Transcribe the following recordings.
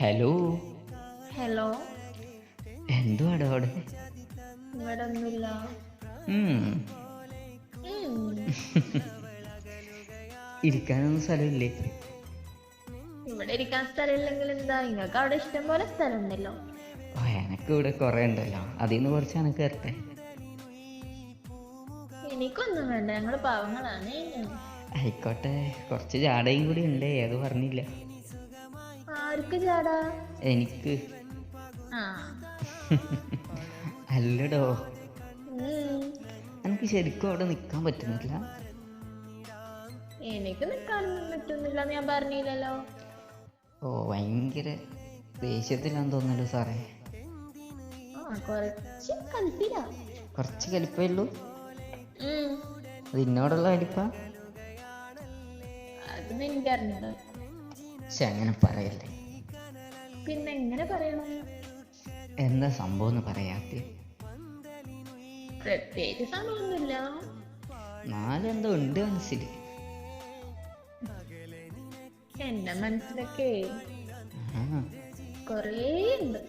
Hello. Hello. എന്തുവാടോ അവിടെ? ഇവിടെ ഒന്നുമില്ല. ഇരിക്കാനൊന്നും സ്ഥലമില്ലേ? ഇവിടെ ഇരിക്കാൻ സ്ഥലമില്ലെങ്കിൽ എന്താ? നിങ്ങൾക്ക് അവിടെ ഇഷ്ടം പോലെ സ്ഥലം ഉണ്ടല്ലോ ഓ എനക്ക് ഇവിടെ കൊറേ ഉണ്ടല്ലോ. അതിൽ നിന്ന് കുറച്ച് എനക്ക് വരട്ടെ എനിക്കൊന്നും വേണ്ട. ഞങ്ങൾ പാവങ്ങളാണ്. ആയിക്കോട്ടെ. കുറച്ച് ജാടയും കൂടി ഉണ്ട്. അത് പറഞ്ഞില്ല. ആർക്ക് ചാടാ? എനിക്ക്. അല്ലടോ. എനിക്ക് ശരിക്കും അവിടെ നിൽക്കാൻ പറ്റുന്നില്ല. എനിക്ക് നിൽക്കാനൊന്നും പറ്റുന്നില്ല ഞാൻ പറഞ്ഞില്ലല്ലോ. ഓ ഭയങ്കര ദേഷ്യത്തിലാന്ന് തോന്നുന്നല്ലോ സാറേ. കുറച്ച് കൽപ്പില. കുറച്ച് കലിപ്പേ ഉള്ളൂ? അത് എന്നോടുള്ള കലിപ്പാ അത് എനിക്കറിഞ്ഞത് പക്ഷെ അങ്ങനെ പറയല്ലേ. പിന്നെ എങ്ങനെ പറയണം? എന്താ സംഭവം എന്ന് പറയാത്ത. പ്രത്യേകിച്ച് സമയമൊന്നുമില്ല നാലെന്തോ ഉണ്ട് മനസ്സിൽ എന്റെ മനസ്സിലൊക്കെ കൊറേ കുറേ ഉണ്ട്.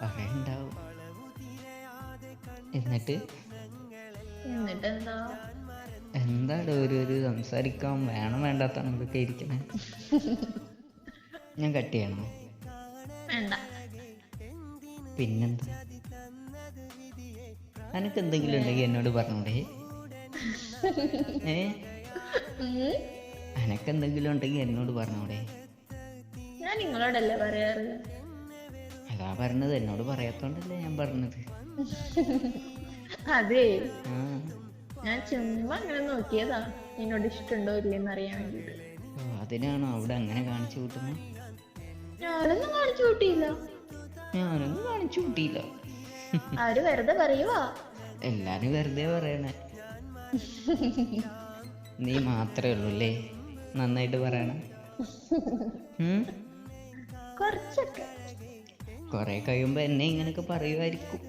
പറയണ്ടാവും എന്നിട്ട് എന്നിട്ട്? എന്താ എന്താണ് ഒരു ഒരു സംസാരിക്കാൻ വേണം വേണ്ടാത്ത ഇരിക്കണേ? ഞാൻ കട്ട് ചെയ്യണോ? വേണ്ട പിന്നെന്താ? നിനക്ക് എന്തെങ്കിലും ഉണ്ടെങ്കിൽ എന്നോട് പറഞ്ഞൂടെ. ഏ ഉം. എന്തെങ്കിലും ഉണ്ടെങ്കിൽ എന്നോട് പറഞ്ഞൂടെ. ഞാൻ നിങ്ങളോടല്ലേ പറയാറ്? അതാ പറഞ്ഞത്. എന്നോട് പറയാത്തോണ്ടല്ലേ ഞാൻ പറഞ്ഞത്. അതെ. ഞാൻ ചുമ്മാ അങ്ങനെ നോക്കിയതാ. നിന്നോട് ഇഷ്ടമുണ്ടോ ഇല്ലെന്ന് അറിയാൻ വേണ്ടിട്ട് അതിനാണോ അവിടെ അങ്ങനെ കാണിച്ചു കൂട്ടുന്നത് ഞാനൊന്നും കാണിച്ചു കൂട്ടിയില്ല. ഞാനൊന്നും കാണിച്ചു കൂട്ടിയില്ല. ആര് വെറുതെ പറയുവാ? എല്ലാരും വെറുതെ പറയണേ. നീ മാത്രമേ ഉള്ളൂ അല്ലേ നന്നായിട്ട് പറയണ. കുറച്ചൊക്കെ. കൊറേ കഴിയുമ്പോ എന്നെ ഇങ്ങനൊക്കെ പറയുമായിരിക്കും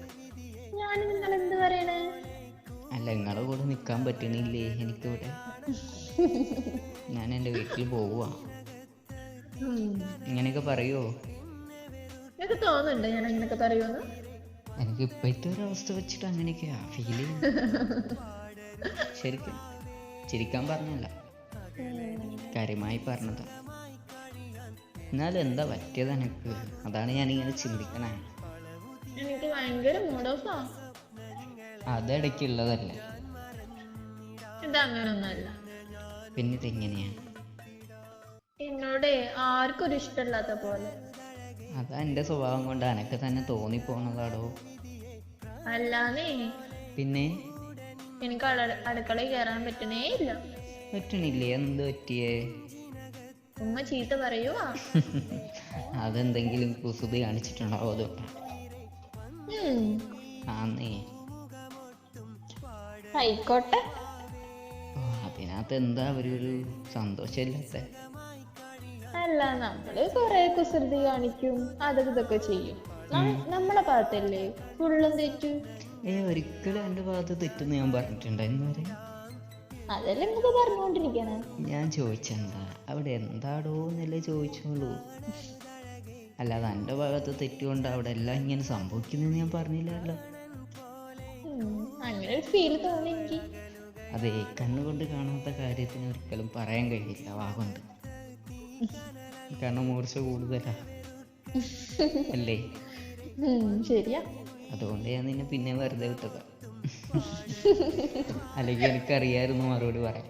അല്ല നിങ്ങളെ കൂടെ നിക്കാൻ പറ്റണില്ലേ എനിക്കിവിടെ? ഞാൻ എന്റെ വീട്ടിൽ പോവുക. ഇങ്ങനെയൊക്കെ പറയുമോ എനിക്ക് തോന്നുന്നുണ്ട് ഞാൻ അങ്ങനെയൊക്കെ പറയുമെന്ന്. എനിക്ക് ഇപ്പോഴത്തെ ഒരു അവസ്ഥ വെച്ചിട്ട് അങ്ങനെയൊക്കെയാ ഫീൽ ശരിക്കും ചിരിക്കാൻ പറഞ്ഞല്ല കാര്യമായി പറഞ്ഞതാ. എന്നാലും എന്താ പറ്റിയത് എനിക്ക് അതാണ് ഞാനിങ്ങനെ ചിന്തിക്കണേ. എനിക്ക് ഭയങ്കര മൂഡ് ഓഫാ അതിടയ്ക്കുള്ളതല്ലേ ഇത് അങ്ങനൊന്നുമല്ല. പിന്നെ ഇതെങ്ങനെയാണ് എന്നോട് ആർക്കും ഒരു ഇഷ്ടമില്ലാത്ത പോലെ. അത് എന്റെ സ്വഭാവം കൊണ്ട് അനക്ക് തന്നെ തോന്നിപ്പോണതാടോ. അല്ലാന്നേ. പിന്നെ? എനിക്ക് അട- അടുക്കളയിൽ കയറാൻ പറ്റണേ ഇല്ല. പറ്റണില്ലേ? എന്ത് പറ്റിയേ? ഉമ്മ ചീത്ത പറയുവാ. അതെന്തെങ്കിലും കുസുതി കാണിച്ചിട്ടുണ്ടാവോ അത്. ആന്നേ. ആയിക്കോട്ടെ. അതിനകത്ത് എന്താ ഒരു സന്തോഷമില്ലാത്ത? അല്ല നമ്മൾ കൊറേ കുസൃതി കാണിക്കും. അതൊക്കെ ഇതൊക്കെ ചെയ്യും. നമ്മളെ ഭാഗത്തല്ലേ? ഫുള്ളും തെറ്റും. ഏ ഒരിക്കലും എന്റെ ഭാഗത്ത് തെറ്റെന്ന് ഞാൻ പറഞ്ഞിട്ടുണ്ട്. എന്ന് പറയാം? അതല്ലേ നമുക്ക് പറഞ്ഞുകൊണ്ടിരിക്കണേ ഞാൻ ചോദിച്ചെന്താ? അവിടെ എന്താടോ എന്നല്ലേ ചോദിച്ചോളൂ അല്ലാതെ എന്റെ ഭാഗത്ത് തെറ്റുകൊണ്ട് അവിടെ എല്ലാം ഇങ്ങനെ സംഭവിക്കുന്നെന്ന് ഞാൻ പറഞ്ഞില്ലല്ലോ. അങ്ങനെ ഒരു ഫീൽ തോന്നി എനിക്ക്. അതെ കണ്ണുകൊണ്ട് കാണാത്ത കാര്യത്തിന് ഒരിക്കലും പറയാൻ കഴിയില്ല വാഗുണ്ട്. കാരണം മൂർച്ച കൂടുതലാ. അല്ലേ? ശരിയാ. അതുകൊണ്ട് ഞാൻ നിന്നെ പിന്നെ വെറുതെ വിട്ടത്. അല്ലെങ്കിൽ എനിക്കറിയായിരുന്നു മറുപടി പറയാൻ.